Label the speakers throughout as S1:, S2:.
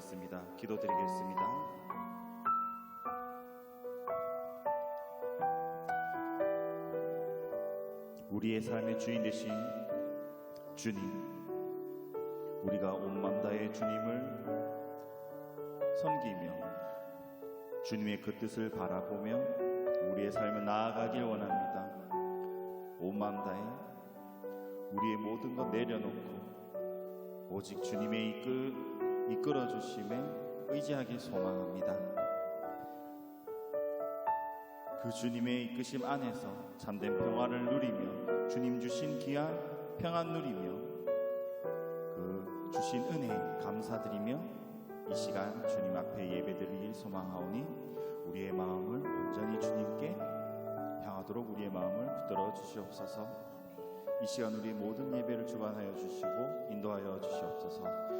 S1: 열어가도록 하겠습니다. 기도드리겠습니다. 우리의 삶의 주인 되신 주님, 우리가 온맘 다해 주님을 섬기며 주님의 그 뜻을 바라보며 우리의 삶을 나아가길 원합니다. 온 마음 다해 우리의 모든 것 내려놓고 오직 주님의 이끌, 이끌어 주심에 의지하길 소망합니다. 그 주님의 이끄심 안에서 참된 평화를 누리며 주님 주신 귀한 평안 누리며 그 주신 은혜 감사드리며 이 시간 주님 앞에 예배드리길 소망하오니 우리의 마음을 온전히 주님께 향하도록 우리의 마음을 붙들어 주시옵소서. 이 시간 우리 모든 예배를 주관하여 주시고 인도하여 주시옵소서.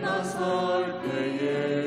S2: 그곳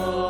S2: Oh.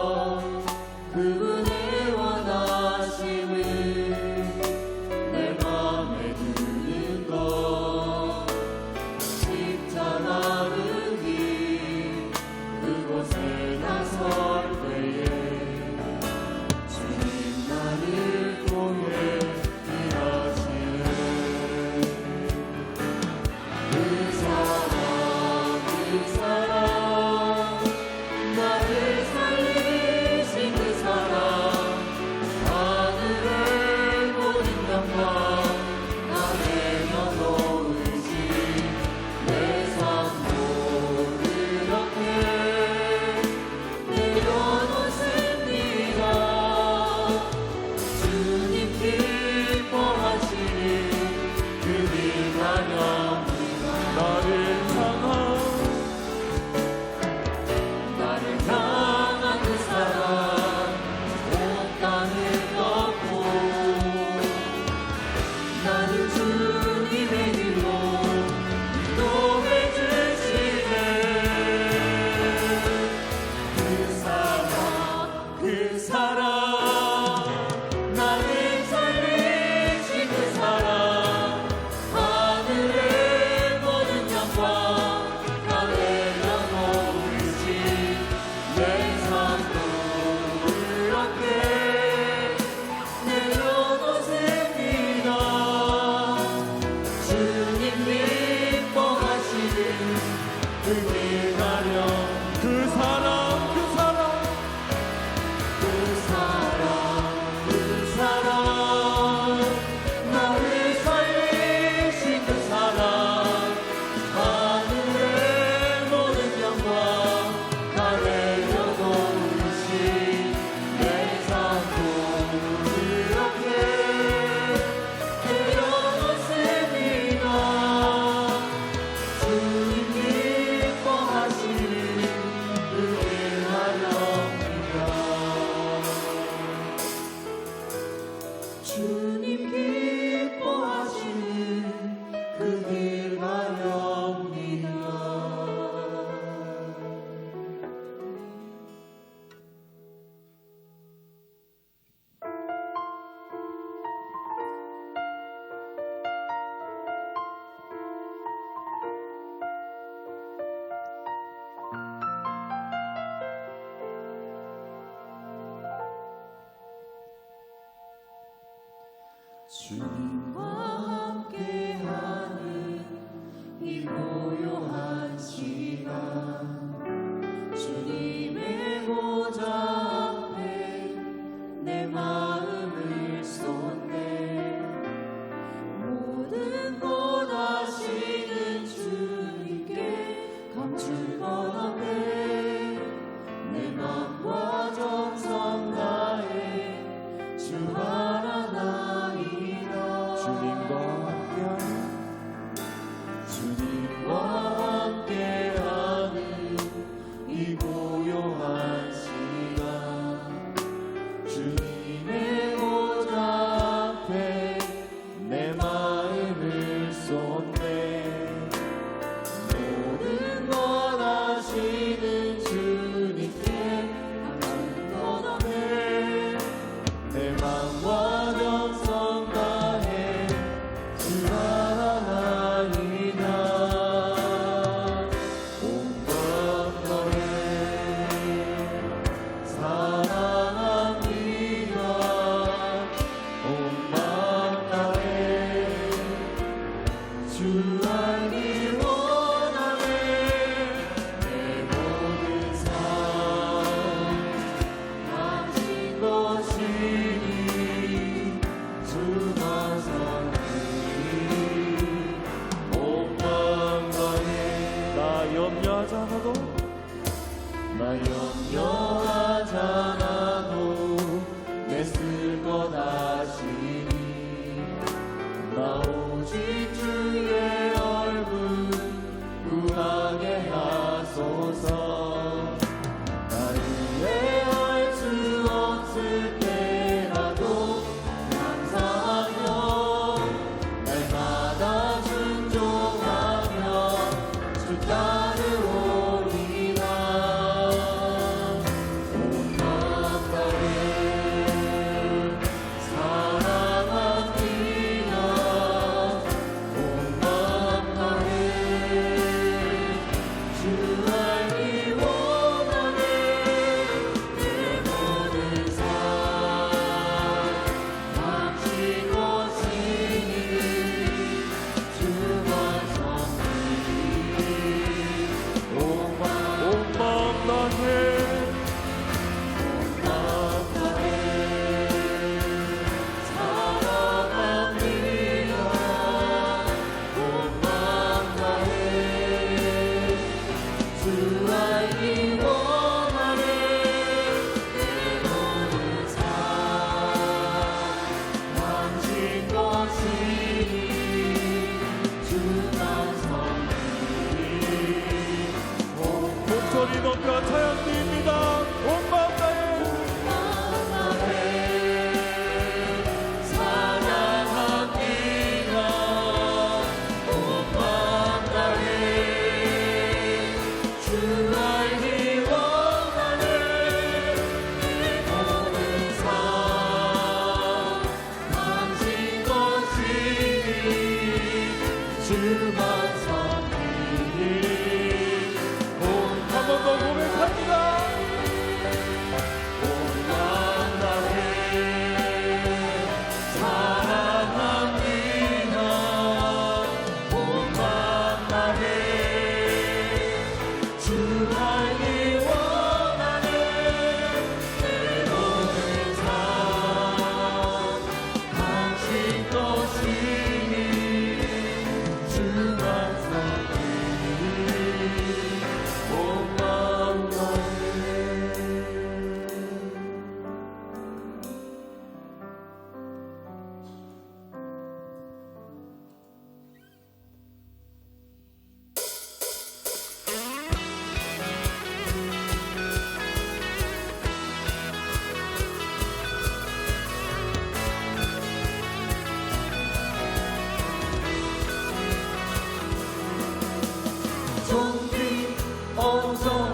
S2: 주
S3: 주 존귀 오존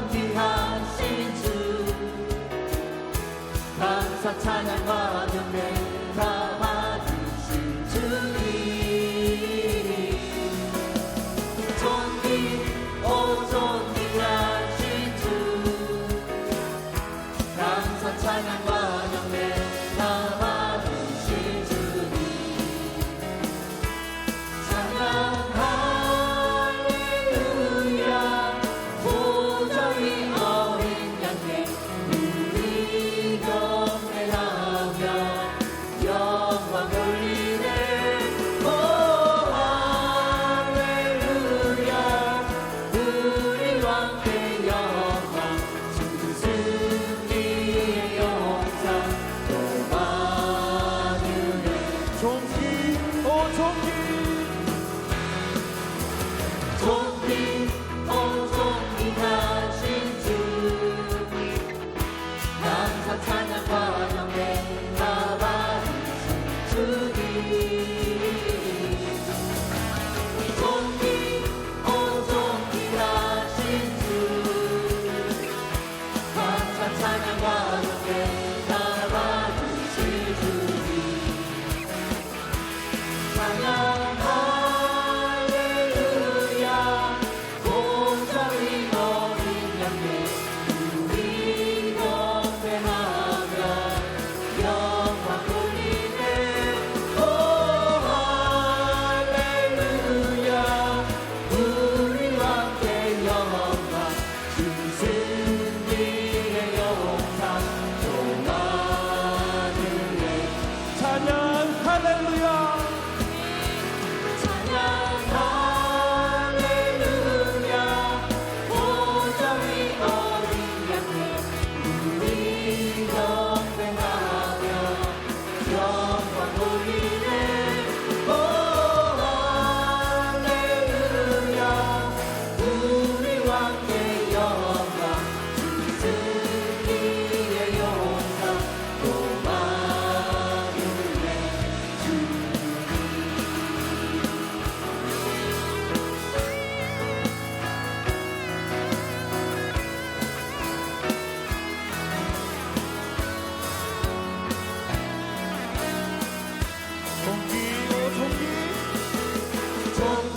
S3: Lord.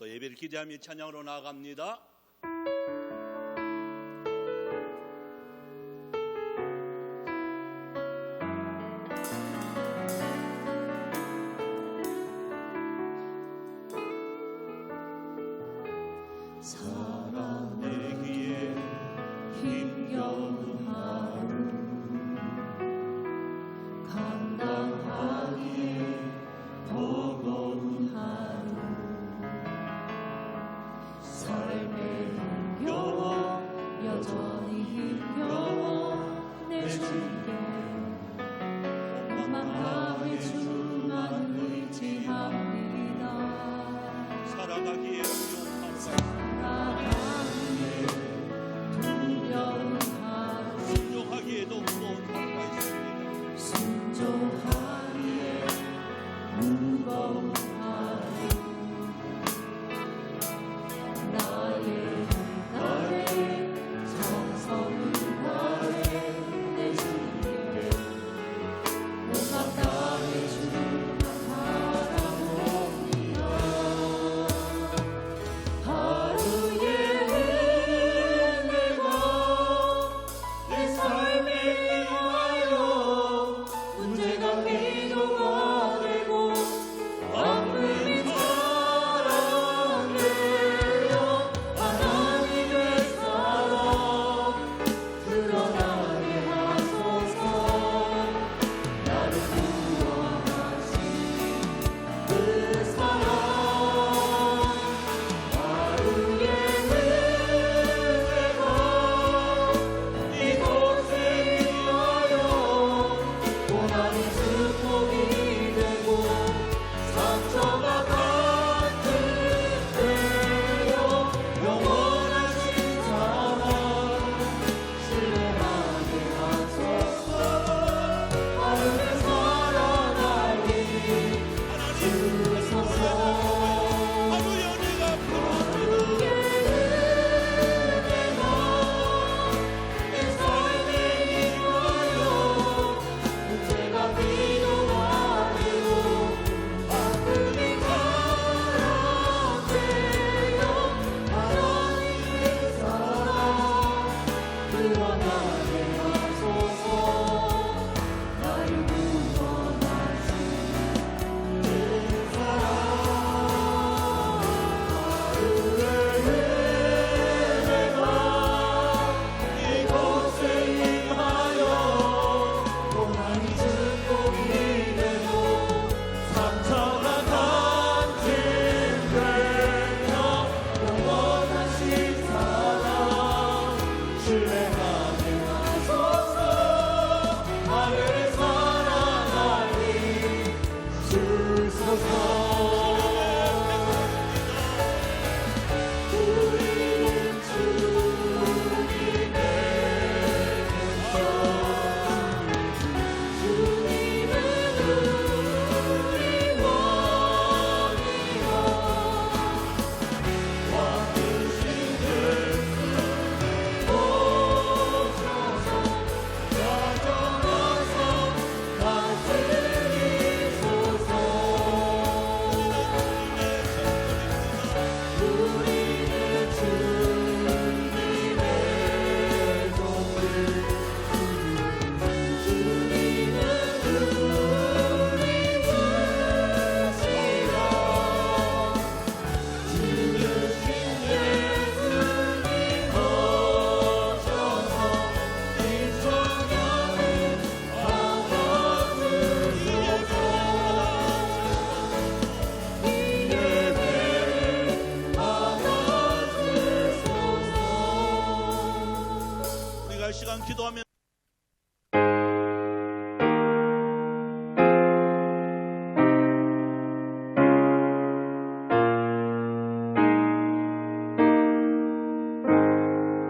S3: 오늘도 예배를 기대하며 찬양으로 나아갑니다.